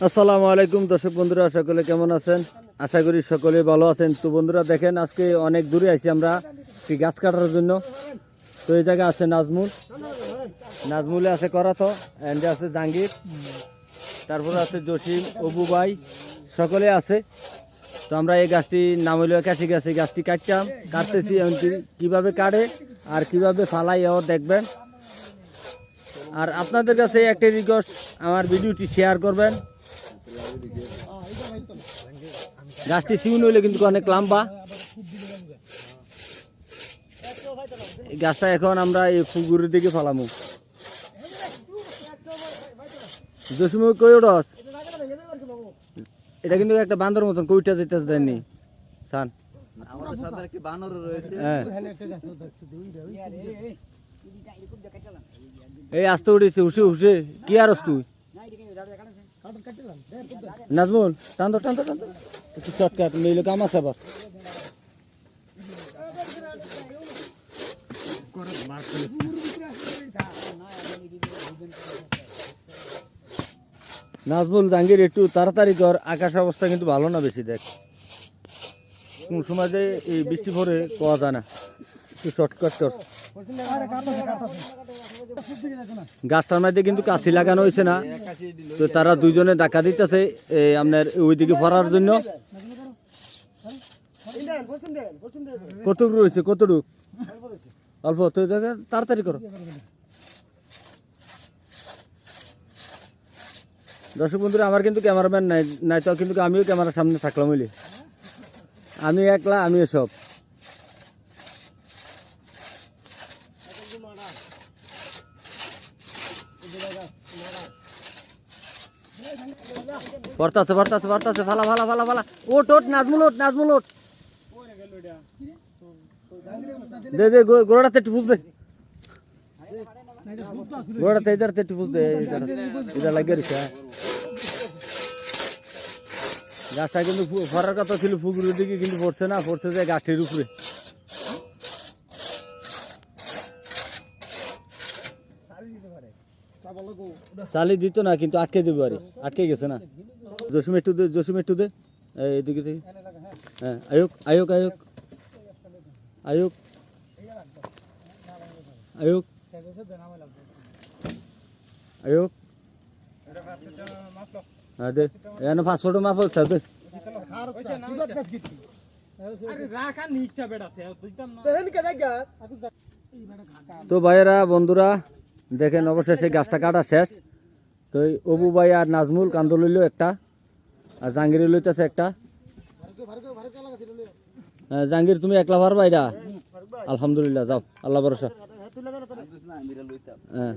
আসসালামু আলাইকুম দর্শক বন্ধুরা, সকলে কেমন আছেন? আশা করি সকলে ভালো আছেন। তো বন্ধুরা, দেখেন আজকে অনেক দূরে আছি আমরা একটি গাছ কাটার জন্য। তো এই জায়গায় আছে নাজমুল। নাজমুলে আছে করাতো এন্ডে আছে জাহাঙ্গীর। তারপরে আছে জসিম, অবু ভাই, সকলে আছে। তো আমরা এই গাছটি নাম হইল কাশি গাছ গাছটি কাটতাম। কাটতেছি এখন কি- কীভাবে কাটে আর কীভাবে ফালাই এও দেখবেন। আর আপনাদের কাছে একটা রিকোয়েস্ট আমার ভিডিওটি শেয়ার করবেন। গাছটি সিউন হইলে কিন্তু অনেক লম্বা। এই গাছটা এখন আমরা এই পুকুরের দিকে ফালামু। জসিম কই ওঠস? এটা কিন্তু একটা বান্দর মতন কইটা যেতে দেননি? সান আমাদের সাথে একটি বানর রয়েছে। হ্যাঁ। এই আসতে উঠেছে হুসে হুসে কি আর তুই? নাজমুল টান তো টান তো টান তো একটু শর্টকাট কাম আছে আবার। নাজমুল জাহাঙ্গীর একটু তাড়াতাড়ি কর আকাশ অবস্থা কিন্তু ভালো না বেশি দেখ। কোন সময় যে এই বৃষ্টি পরে পাওয়া যায় না। একটু শর্টকাট গাছটার মধ্যে কিন্তু কাছি লাগানো হয়েছে না। তো তারা দুইজনে ডাকা দিতেছে আপনার ওইদিকে পড়ার জন্য। কতটুক রয়েছে? কতটুক? অল্প, তো তাড়াতাড়ি করো। দর্শক বন্ধুরা, আমার কিন্তু ক্যামেরাম্যান নাই নাই তো কিন্তু আমিও ক্যামেরার সামনে থাকলাম বুঝলি। আমি একলা আমিও সব পড়তাছে পড়তাছে পড়তাছে ফালা ফালা ফালা ফালা। ওট ওট, নাজমুল ওট নাজমুল ওট। দে দে, গো- গোড়াতে একটু ফুস দে। গোড়াতে ইধার একটু ফুস দে লাগিয়ে রেখে হ্যাঁ। গাছটা কিন্তু ফরার কথা ছিল পুকুরের দিকে কিন্তু পড়ছে না, পড়ছে যে গাছটির উপরে। চালি দিত না, কিন্তু আটকে দেবে আরে আটকে গেছে না? জসিম একটু দে, জসিম একটু দে। এদিকে থেকে। হ্যাঁ আয়ুক আয়ুক আয়ুক। আয়ুক। আয়ুক। আয়ুক। হ্যাঁ দে। এখানে পাঁচশোটা মাফ হচ্ছে দে। তো ভাইয়েরা, বন্ধুরা দেখেন অবশেষে গাছটা কাটা শেষ। তো এই অবু ভাই আর নাজমুল কান্দ লইল একটা আর জাহাঙ্গীর লইতেছে একটা। হ্যাঁ, জাহাঙ্গীর তুমি একলা পারবা এটা? আলহামদুলিল্লাহ যাও আল্লাহ ভরসা। হ্যাঁ।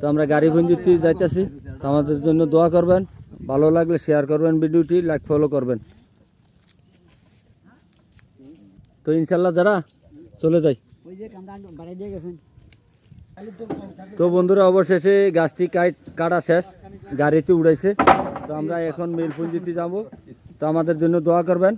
তো আমরা গাড়ি ভঞ্জিতে যাইতেছি। তো আমাদের জন্য দোয়া করবেন ভালো লাগলে শেয়ার করবেন ভিডিওটি লাইক ফলো করবেন। তো ইনশাল্লাহ যারা চলে যাই। তো বন্ধুরা, অবশেষে গাছটি কাটা শেষ। গাড়িতে উড়াইছে তো আমরা এখন মিরপুঞ্জিতে যাব। তো আমাদের জন্য দোয়া করবেন।